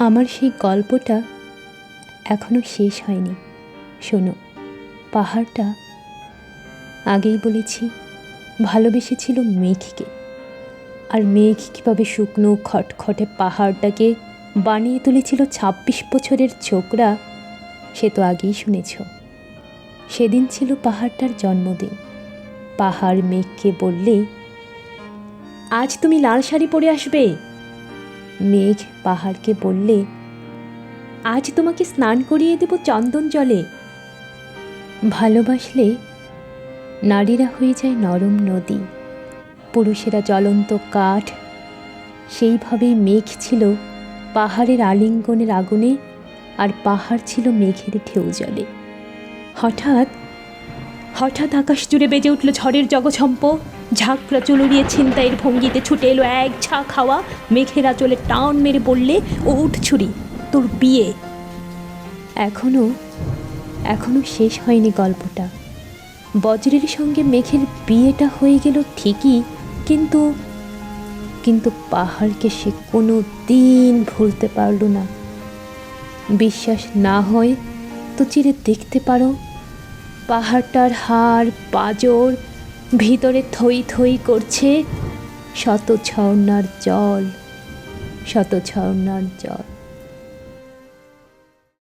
আমার সেই গল্পটা এখনও শেষ হয়নি। শোনো, পাহাড়টা আগেই বলেছি, ভালোবেসেছিল মেঘকে। আর মেঘ কীভাবে শুকনো, খটখটে পাহাড়টাকে বানিয়ে তুলেছিল ছাব্বিশ বছরের ছোকরা, সে তো আগেই শুনেছ। সেদিন ছিল পাহাড়টার জন্মদিন। পাহাড় মেঘকে বললে, আজ তুমি লাল শাড়ি পরে আসবে। মেঘ পাহাড়কে বললে, আজ তোমাকে স্নান করিয়ে দেব চন্দন জলে। ভালোবাসলে নারীরা হয়ে যায় নরম নদী। পুরুষেরা জ্বলন্ত কাঠ। সেইভাবেই মেঘ ছিল পাহাড়ের আলিঙ্গনের আগুনে আর পাহাড় ছিল মেঘের ঢেউ জলে। হঠাৎ হঠাৎ আকাশ জুড়ে বেজে উঠল ঝড়ের জগছম্প। ঝাঁকড়া চুলুরিয়ে ছিনতাইয়ের ভঙ্গিতে ছুটে এলো এক ঝাঁক হাওয়া মেঘেরা চলে টাউন মেরে বললে, ও উঠ ছুরি, তোর বিয়ে। এখনও এখনও শেষ হয়নি গল্পটা। বজ্রের সঙ্গে মেঘের বিয়েটা হয়ে গেল ঠিকই, কিন্তু কিন্তু পাহাড়কে সে কোনো দিন ভুলতে পারল না। বিশ্বাস না হয় তো চিরে দেখতে পারো, পাহাড়টার হাড়, পাজর ভিতরে থই থই করছে শত ঝর্ণার জল শত ঝর্ণার জল।